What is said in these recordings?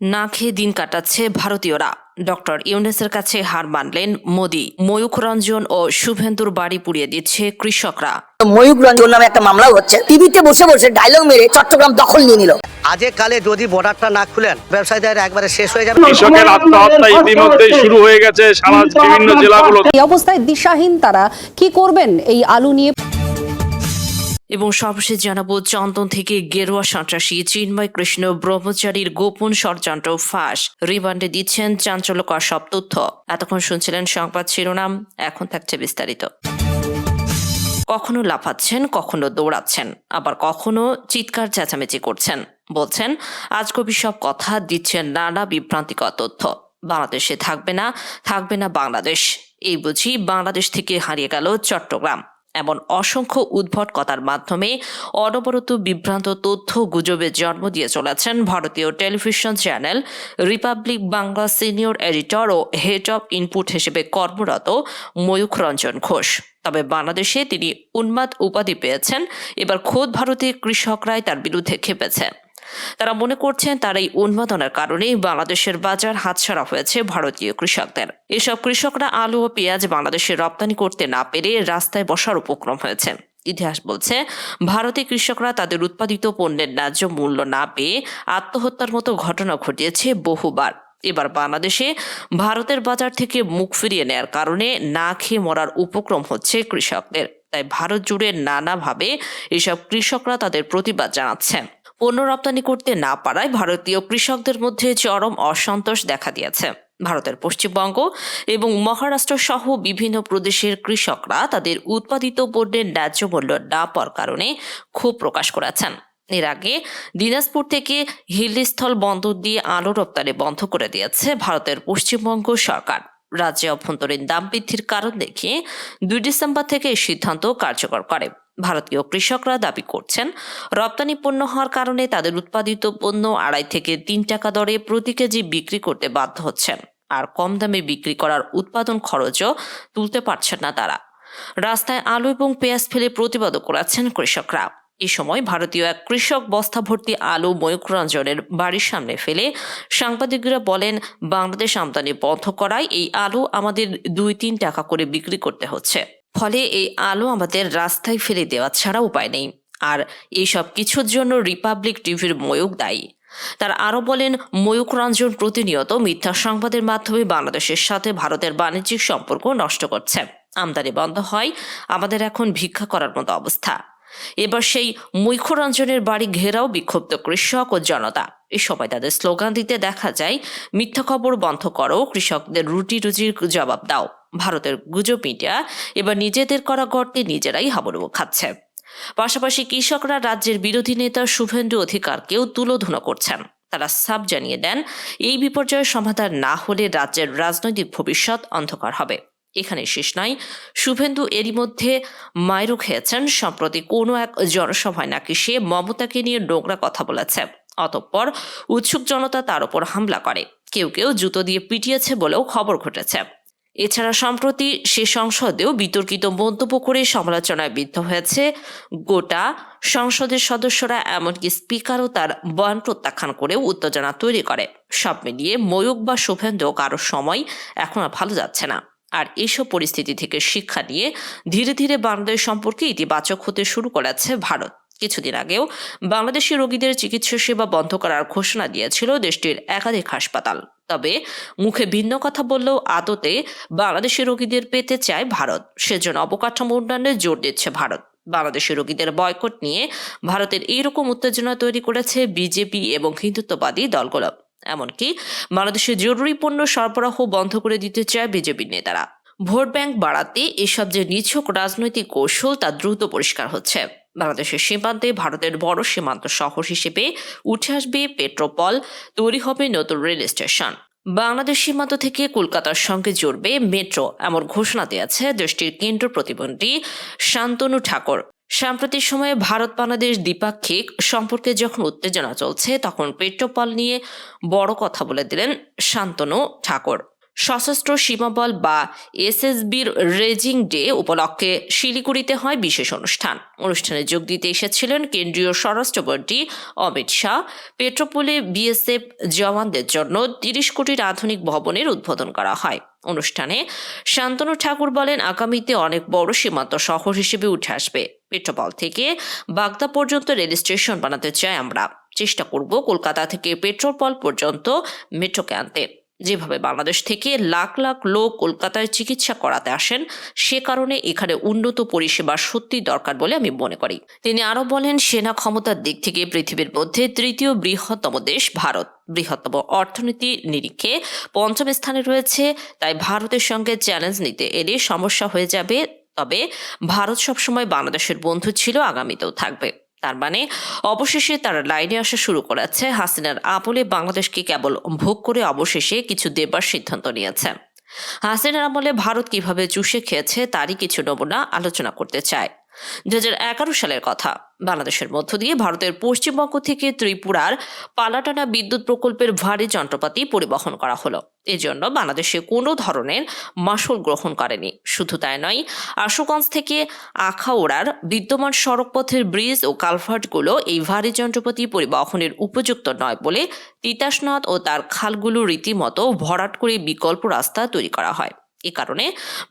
না খেয়ে দিন কাটাচ্ছে ভারতীয়রা। ডক্টর ইউনেসের কাছে হার মানলেন মোদি। ময়ূখ রঞ্জন ও শুভেন্দুর বাড়ি পুড়িয়ে দিচ্ছে কৃষকরা। ময়ূক রঞ্জন নামে একটা মামলাও হচ্ছে। টিভিতে বসে বসে ডায়লগ মেরে চট্টগ্রাম দখল নিয়ে নিল। আজে কালে যদি বর্ডারটা না খুলেন ব্যবসায়ীদের একবারে শেষ হয়ে যাবে। কৃষকের আত্মহত্যা ইতিমধ্যেই শুরু হয়ে গেছে সারা বিভিন্ন জেলাগুলো এই অবস্থায় দিশাহীন তারা কি করবেন এই আলু নিয়ে? এবং সর্বশেষ জানাব, চন্দন থেকে গেরুয়া সন্ত্রাসী চিন্ময় কৃষ্ণ ব্রহ্মচারীর গোপন ষড়যন্ত্র ফাঁস। রিমান্ডে দিচ্ছেন চাঞ্চল্যকর সব তথ্য। এতক্ষণ শুনছিলেন সংবাদ শিরোনাম, এখন থাকছে বিস্তারিত। কখনো লাফাচ্ছেন, কখনো দৌড়াচ্ছেন, আবার কখনো চিৎকার চেঁচামেচি করছেন। বলছেন আজকবি সব কথা দিচ্ছেন নানা বিভ্রান্তিকর তথ্য। বাংলাদেশে থাকবে না থাকবে না বাংলাদেশ। এই বুঝি বাংলাদেশ থেকে হারিয়ে গেল চট্টগ্রাম। এমন অসংখ্য উদ্ভট কথার মাধ্যমে অনবরত বিভ্রান্ত তথ্য গুজবে জন্ম দিয়ে চলেছেন ভারতীয় television channel Republic Bangla senior editor O head of input হিসেবে কর্মরত ময়ূখ রঞ্জন ঘোষ। তবে বাংলাদেশে তিনি উন্মাদ উপাধি পেয়েছেন। এবার খোদ ভারতীয় কৃষকরাই তার বিরুদ্ধে খেপেছেন তারা মনে করছেন তার এই উন্মাদনার কারণেই বাংলাদেশের বাজার হাতছাড়া হয়েছে ভারতীয় কৃষকদের। এসব কৃষকরা আলু ও পেঁয়াজ বাংলাদেশে রপ্তানি করতে না পেরে রাস্তায় বসার উপক্রম হয়েছে। ইতিহাস বলছে ভারতীয় কৃষকরা তাদের উৎপাদিত পণ্যের ন্যায্য মূল্য না পেয়ে আত্মহত্যার মতো ঘটনা ঘটিয়েছে বহুবার। এবার বাংলাদেশে ভারতের বাজার থেকে মুখ ফিরিয়ে নেয়ার কারণে না খেয়ে মরার উপক্রম হচ্ছে কৃষকদের। তাই ভারত জুড়ে নানাভাবে এসব কৃষকরা তাদের প্রতিবাদ জানাচ্ছেন। পণ্য রপ্তানি করতে না পারায় ভারতীয় কৃষকদের মধ্যে চরম অসন্তোষ দেখা দিয়েছে। ভারতের পশ্চিমবঙ্গ এবং মহারাষ্ট্র সহ বিভিন্ন প্রদেশের কৃষকরা তাদের উৎপাদিত পণ্যের ন্যায্য মূল্য না পাওয়ার কারণে ক্ষোভ প্রকাশ করেছেন। এর আগে দিনাজপুর থেকে হিলস্থল বন্দর দিয়ে আলু রপ্তানি বন্ধ করে দিয়েছে ভারতের পশ্চিমবঙ্গ সরকার। রাজ্যে অভ্যন্তরীণ দাম বৃদ্ধির কারণ দেখিয়ে দুই ডিসেম্বর থেকে এই সিদ্ধান্ত কার্যকর করে। ভারতীয় কৃষকরা দাবি করছেন, রপ্তানি পণ্য হওয়ার কারণে তাদের উৎপাদিত পণ্য আড়াই থেকে তিন টাকা দরে প্রতি কেজি বিক্রি করতে বাধ্য হচ্ছেন। আর কম দামে বিক্রি করার উৎপাদন খরচও তুলতে পারছেন না তারা। রাস্তায় আলু এবং পেঁয়াজ ফেলে প্রতিবাদও করাচ্ছেন কৃষকরা। এই সময় ভারতীয় এক কৃষক বস্তা ভর্তি আলু ময়ূকরঞ্জনের বাড়ির সামনে ফেলে সাংবাদিকরা বলেন, বাংলাদেশ আমদানি বন্ধ করায় এই আলু আমাদের দুই তিন টাকা করে বিক্রি করতে হচ্ছে। ফলে এই আলু আমাদের রাস্তায় ফেলে দেওয়া ছাড়া উপায় নেই। আর এই সব কিছুর জন্য রিপাবলিক টিভির ময়ূক দায়ী। তার আরও বলেন ময়ূক রঞ্জন প্রতিনিয়ত মিথ্যা সংবাদের মাধ্যমে বাংলাদেশের সাথে ভারতের বাণিজ্যিক সম্পর্ক নষ্ট করছে। আমদানি বন্ধ হয়, আমাদের এখন ভিক্ষা করার মতো অবস্থা। এবার সেই মৈখরঞ্জনের বাড়ি ঘেরাও বিক্ষুব্ধ কৃষক ও জনতা। এ সময় তাদের স্লোগান দিতে দেখা যায়, মিথ্যা খবর বন্ধ করো, কৃষকদের রুটি রুজির জবাব দাও। ভারতের গুজব মিডিয়া এবার নিজেদের করা গর্তে নিজেরাই হাবুডুবু খাচ্ছে। পাশাপাশি কৃষকরা রাজ্যের বিরোধী নেতা শুভেন্দু অধিকারকেও তুলোধুনো করছেন। তারা সাব জানিয়ে দেন, এই বিপর্যয়ের সমাধান না হলে রাজ্যের রাজনৈতিক ভবিষ্যৎ অন্ধকার হবে। এখানে শেষ নয় শুভেন্দু এরই মধ্যে মায়েরও খেয়েছেন, সম্প্রতি কোনো এক জনসভায় নাকি সে মমতাকে নিয়ে নোংরা কথা বলেছে। অতঃপর উৎসুক জনতা তার উপর হামলা করে। কেউ কেউ জুতো দিয়ে পিটিয়েছে বলেও খবর ঘটেছে। এছাড়া সম্প্রতি সে সংসদেও বিতর্কিত মন্তব্য করে সমালোচনায় বিদ্ধ হয়েছে। গোটা সংসদের সদস্যরা এমনকি স্পিকারও তার বয়ান প্রত্যাখ্যান করেও উত্তেজনা তৈরি করে। সব মিলিয়ে ময়ূক বা শুভেন্দু কারোর সময় এখন আর ভালো যাচ্ছে না। আর এইসব পরিস্থিতি থেকে শিক্ষা নিয়ে ধীরে ধীরে বাংলাদেশ সম্পর্কে ইতিবাচক হতে শুরু করেছে ভারত। কিছুদিন আগেও বাংলাদেশি রোগীদের চিকিৎসা সেবা বন্ধ করার ঘোষণা দিয়েছিল দেশটির একাধিক হাসপাতাল। তবে মুখে ভিন্ন কথা বললেও আদতে বাংলাদেশি রোগীদের পেতে চায় ভারত। সেজন্য অবকাঠামো উন্নয়নে জোর দিচ্ছে ভারত। বাংলাদেশি রোগীদের বয়কট নিয়ে ভারতের এইরকম উত্তেজনা তৈরি করেছে বিজেপি এবং হিন্দুত্ববাদী দলগুলো। এমনকি বাংলাদেশে জরুরি পণ্য সরবরাহ বন্ধ করে দিতে চায় বিজেপির নেতারা। ভোট ব্যাংক বাড়াতে এসব যে নিছক রাজনৈতিক কৌশল তা দ্রুত পরিষ্কার হচ্ছে। বাংলাদেশের সীমান্তে ভারতের বড় সীমান্ত শহর হিসেবে উঠে আসবে পেট্রোপল, তৈরি হবে নতুন রেল স্টেশন। বাংলাদেশ সীমান্ত থেকে কলকাতার সঙ্গে জুড়বে মেট্রো, এমন ঘোষণা দিয়েছে দেশটির কেন্দ্র প্রতিমন্ত্রী শান্তনু ঠাকুর। সাম্প্রতিক সময়ে ভারত বাংলাদেশ দ্বিপাক্ষিক সম্পর্কে যখন উত্তেজনা চলছে, তখন পেট্রোপল নিয়ে বড় কথা বলে দিলেন শান্তনু ঠাকুর। সশস্ত্র সীমাবল বা এসএসবির রেজিং ডে উপলক্ষে শিলিগুড়িতে হয় বিশেষ অনুষ্ঠান। অনুষ্ঠানে যোগ দিতে এসেছিলেন কেন্দ্রীয় স্বরাষ্ট্রমন্ত্রী অমিত শাহ। পেট্রোপোলে বিএসএফ জওয়ানদের জন্য তিরিশ কোটির আধুনিক ভবনের উদ্বোধন করা হয়। অনুষ্ঠানে শান্তনু ঠাকুর বলেন, আগামীতে অনেক বড় সীমান্ত শহর হিসেবে উঠে আসবে। পেট্রোপল থেকে বাগদা পর্যন্ত রেল স্টেশন বানাতে চাই আমরা। চেষ্টা করব কলকাতা থেকে পেট্রোপল পর্যন্ত মেট্রোকে আনতে। যেভাবে বাংলাদেশ থেকে লাখ লাখ লোক কলকাতায় চিকিৎসা করাতে আসেন, সে কারণে এখানে উন্নত পরিষেবা সত্যি দরকার বলে আমি মনে করি। তিনি আরও বলেন, সেনা ক্ষমতার দিক থেকে পৃথিবীর মধ্যে তৃতীয় বৃহত্তম দেশ ভারত। বৃহত্তম অর্থনীতি নিরিখে পঞ্চম স্থানে রয়েছে, তাই ভারতের সঙ্গে চ্যালেঞ্জ নিতে এলে সমস্যা হয়ে যাবে। তবে ভারত সবসময় বাংলাদেশের বন্ধু ছিল, আগামীতেও থাকবে। তার মানে অবশেষে তারা লাইনে আসা শুরু করেছে। হাসিনার আমলে বাংলাদেশকে কেবল ভোগ করে অবশেষে কিছু দেবার সিদ্ধান্ত নিয়েছে। হাসিনার আমলে ভারত কীভাবে চুষে খেয়েছে, তারই কিছু নমুনা আলোচনা করতে চায়। দু হাজার এগারো সালের কথা। বাংলাদেশের মধ্য দিয়ে ভারতের পশ্চিমবঙ্গ থেকে ত্রিপুরার পালাটানা বিদ্যুৎ প্রকল্পের ভারী যন্ত্রপাতি পরিবহন করা হলো। এজন্য বাংলাদেশে কোনো ধরনের মাসুল গ্রহণ করেনি। শুধু তাই নয়, আশুগঞ্জ থেকে আখাউড়ার বিদ্যমান সড়কপথের ব্রিজ ও কালভার্টগুলো এই ভারী যন্ত্রপাতি পরিবহনের উপযুক্ত নয় বলে তিতাসনাথ ও তার খালগুলো রীতিমতো ভরাট করে বিকল্প রাস্তা তৈরি করা হয়। এ কারণে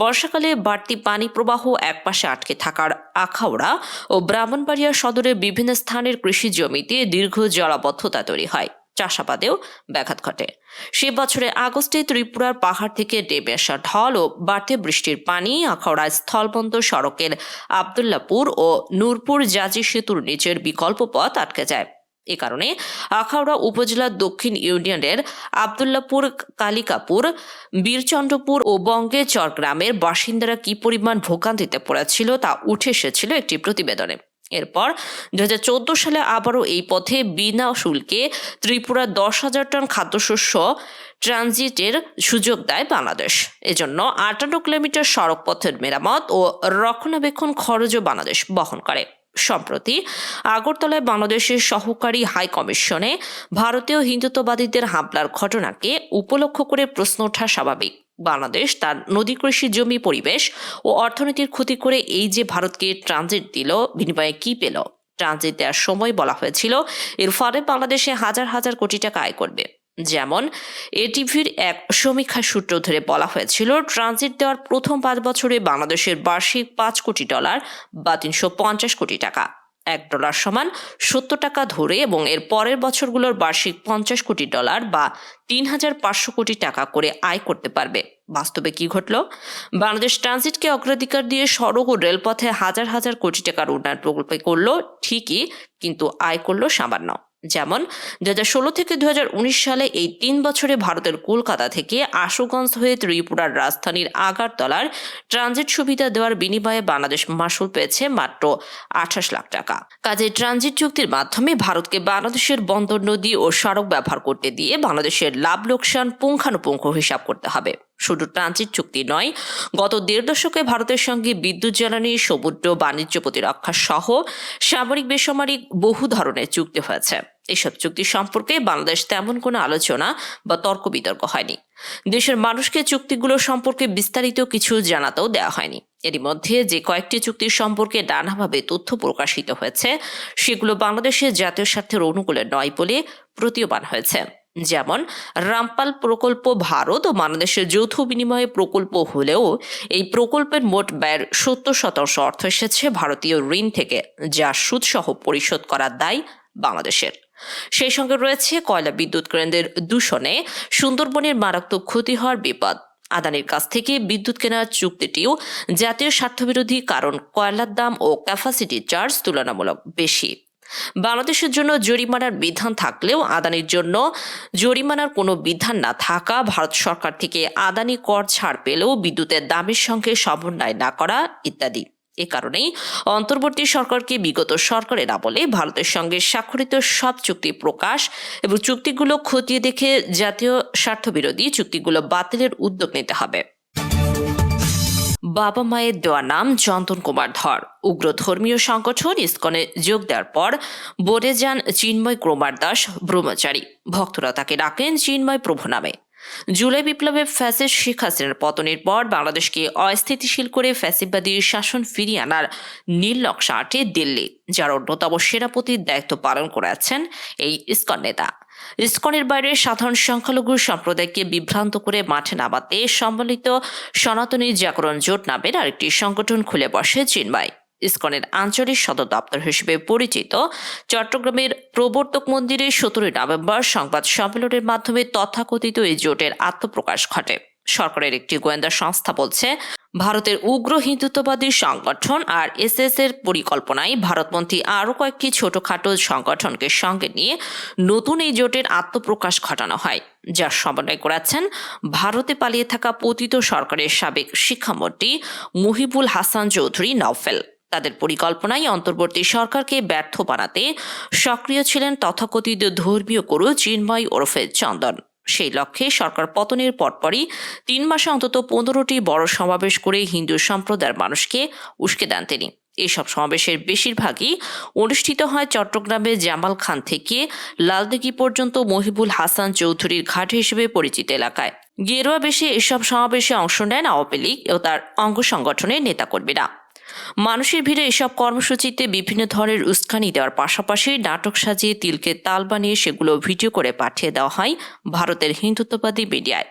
বর্ষাকালে বাড়তি পানি প্রবাহ একপাশে আটকে থাকার আখাউড়া ও ব্রাহ্মণবাড়িয়া সদরের বিভিন্ন স্থানের কৃষি জমিতে দীর্ঘ জলাবদ্ধতা তৈরি হয়। চাষাবাদেও ব্যাঘাত ঘটে। সে বছরে আগস্টে ত্রিপুরার পাহাড় থেকে নেমে আসা ঢল ও বাড়তে বৃষ্টির পানি আখাউড়া স্থলবন্দর সড়কের আবদুল্লাপুর ও নূরপুর জাজি সেতুর নিচের বিকল্প পথ আটকে যায়। এ কারণে আখাউড়া উপজেলার দক্ষিণ ইউনিয়নের আবদুল্লাপুর, কালিকাপুর, বীরচন্দ্রপুর ও বঙ্গেচর গ্রামের বাসিন্দারা কি পরিমাণ ভোগান্তিতে পড়েছিল তা উঠে এসেছিল একটি প্রতিবেদনে। এরপর দু হাজার চৌদ্দ সালে আবারও এই পথে বিনা শুল্কে ত্রিপুরা দশ হাজার টন খাদ্যশস্য ট্রানজিটের সুযোগ দেয় বাংলাদেশ। এজন্য আটান্ন কিলোমিটার সড়ক পথের মেরামত ও রক্ষণাবেক্ষণ খরচও বাংলাদেশ বহন করে। সম্প্রতি আগরতলায় বাংলাদেশের সহকারী হাই কমিশনে ভারতীয় হিন্দুত্ববাদীদের হামলার ঘটনাকে উপলক্ষ করে প্রশ্ন ওঠা স্বাভাবিক। বাংলাদেশ তার নদী কৃষি জমি পরিবেশ ও অর্থনীতির ক্ষতি করে এই যে ভারতকে ট্রানজিট দিল, বিনিময়ে কি পেল? ট্রানজিট দেওয়ার সময় বলা হয়েছিল, এর ফলে বাংলাদেশে হাজার হাজার কোটি টাকা আয় করবে। যেমন, এটিভির এক সমীক্ষা সূত্র ধরে বলা হয়েছিল, ট্রানজিট দেওয়ার প্রথম পাঁচ বছরে বাংলাদেশের বার্ষিক পাঁচ কোটি ডলার বা তিনশো পঞ্চাশ কোটি টাকা। এক ডলার সমান সত্তর টাকা ধরে এবং এর পরের বছরগুলোর বার্ষিক পঞ্চাশ কোটি ডলার বা তিন হাজার পাঁচশো কোটি টাকা করে আয় করতে পারবে। বাস্তবে কি ঘটল? বাংলাদেশ ট্রানজিটকে অগ্রাধিকার দিয়ে সড়ক ও রেলপথে হাজার হাজার কোটি টাকার উন্নয়ন প্রকল্পে করল, ঠিকই, কিন্তু আয় করল সামান্য। যেমন দু হাজার ষোলো থেকে দু হাজার উনিশ সালে এই তিন বছরে ভারতের কলকাতা থেকে আশুগঞ্জ হয়ে ত্রিপুরার রাজধানীর আগারতলার ট্রানজিট সুবিধা দেওয়ার বিনিময়ে বাংলাদেশ মাসুল পেয়েছে মাত্র আঠাশ লাখ টাকা। কাজে ট্রানজিট চুক্তির মাধ্যমে ভারতকে বাংলাদেশের বন্দর, নদী ও সড়ক ব্যবহার করতে দিয়ে বাংলাদেশের লাভ লোকসান পুঙ্খানুপুঙ্খ হিসাব করতে হবে। শুধু ট্রানজিট চুক্তি নয়, গত দেড় দশকে ভারতের সঙ্গে বিদ্যুৎ জ্বালানি, সমুদ্র বাণিজ্য প্রতিরক্ষা সহ সামরিক বেসামরিক বহু ধরনের চুক্তি হয়েছে। এসব চুক্তি সম্পর্কে বাংলাদেশ তেমন কোনো আলোচনা বা তর্ক বিতর্ক হয়নি। দেশের মানুষকে চুক্তিগুলো সম্পর্কে বিস্তারিত কিছু জানাতেও দেওয়া হয়নি। এরই মধ্যে যে কয়েকটি চুক্তির সম্পর্কে নানাভাবে তথ্য প্রকাশিত হয়েছে, সেগুলো বাংলাদেশের জাতীয় স্বার্থের অনুকূলে নয় বলে প্রতীয়মান হয়েছে। যেমন রামপাল প্রকল্প ভারত ও বাংলাদেশের যৌথ বিনিময়ে প্রকল্প হলেও এই প্রকল্পের মোট ব্যয়ের সত্তর শতাংশ অর্থ এসেছে ভারতীয় ঋণ থেকে, যা সুদসহ পরিশোধ করার দায় বাংলাদেশের। সেই সঙ্গে রয়েছে কয়লা বিদ্যুৎ কেন্দ্রের দূষণে সুন্দরবনের মারাত্মক ক্ষতি হওয়ার বিপদ। আদানির কাছ থেকে বিদ্যুৎ কেনার চুক্তিটিও জাতীয় স্বার্থবিরোধী কারণ কয়লার দাম ও ক্যাপাসিটি চার্জ তুলনামূলক বেশি। বাংলাদেশের জন্য জরিমানার বিধান থাকলেও আদানির জন্য জরিমানার কোনো বিধান না থাকা ভারত সরকার থেকে আদানি কর ছাড় পেলেও বিদ্যুতের দামের সঙ্গে সমন্বয় না করা ইত্যাদি। এ কারণেই অন্তর্বর্তী সরকারকে বিগত সরকারের আমলে ভারতের সঙ্গে স্বাক্ষরিত সব চুক্তি প্রকাশ এবং চুক্তিগুলো খতিয়ে দেখে জাতীয় স্বার্থবিরোধী চুক্তিগুলো বাতিলের উদ্যোগ নিতে হবে। বাবা মায়ের দেওয়া নাম চন্দন কুমার ধর। উগ্র ধর্মীয় সংগঠন ইস্কনে যোগ দেওয়ার পর বনে যান চিন্ময় কুমার দাস ব্রহ্মচারী। ভক্তরা তাকে ডাকেন চিন্ময় প্রভু নামে। জুলাই বিপ্লবে ফ্যাসিস্ট শেখ হাসিনার পতনের পর বাংলাদেশকে অস্থিতিশীল করে ফ্যাসিবাদী শাসন ফিরিয়ে আনার নকশা আটে দিল্লি, যার অন্যতম সেনাপতির দায়িত্ব পালন করেছেন এই ইস্কন নেতা। ইস্কনের বাইরে সাধারণ সংখ্যালঘু সম্প্রদায়কে বিভ্রান্ত করে মাঠে নামাতে সম্মিলিত সনাতনী জাগরণ জোট নামের আরেকটি সংগঠন খুলে বসে চিন্ময় ইসকনের আঞ্চলিক সদর দপ্তর হিসেবে পরিচিত। চট্টগ্রামের প্রবর্তক মন্দিরে সতেরোই নভেম্বর সংবাদ সম্মেলনের মাধ্যমে তথাকথিত এই জোটের আত্মপ্রকাশ ঘটে। সরকারের একটি গোয়েন্দা সংস্থা বলছে, ভারতের উগ্র হিন্দুত্ববাদী সংগঠন আর এসএস এর পরিকল্পনায় ভারতপন্থী আরও কয়েকটি ছোটখাটো সংগঠনকে সঙ্গে নিয়ে নতুন এই জোটের আত্মপ্রকাশ ঘটানো হয় যার সমন্বয় করেছেন ভারতে পালিয়ে থাকা পতিত সরকারের সাবেক শিক্ষামন্ত্রী মুহিবুল হাসান চৌধুরী নওফেল। তাদের পরিকল্পনায় অন্তর্বর্তী সরকারকে ব্যর্থ বানাতে সক্রিয় ছিলেন তথাকথিত ধর্মীয় গুরু চিন্ময় ওরফে চন্দন। সেই লক্ষ্যে সরকার পতনের পরপরই তিন মাসে অন্তত পনেরোটি বড় সমাবেশ করে হিন্দু সম্প্রদায়ের মানুষকে উস্কে দেন তিনি। এসব সমাবেশের বেশিরভাগই অনুষ্ঠিত হয় চট্টগ্রামের জামাল খান থেকে লালদিঘি পর্যন্ত মহিবুল হাসান চৌধুরীর ঘাট হিসেবে পরিচিত এলাকায়। গেরুয়া বেশে এসব সমাবেশে অংশ নেন আওয়ামী লীগ ও তার অঙ্গ সংগঠনের নেতাকর্মীরা। মানুষের ভিড়ে এসব কর্মসূচিতে বিভিন্ন ধরনের উস্কানি দেওয়ার পাশাপাশি নাটক সাজিয়ে তিলকে তাল বানিয়ে সেগুলো ভিডিও করে পাঠিয়ে দেওয়া হয় ভারতের হিন্দুত্ববাদী মিডিয়ায়।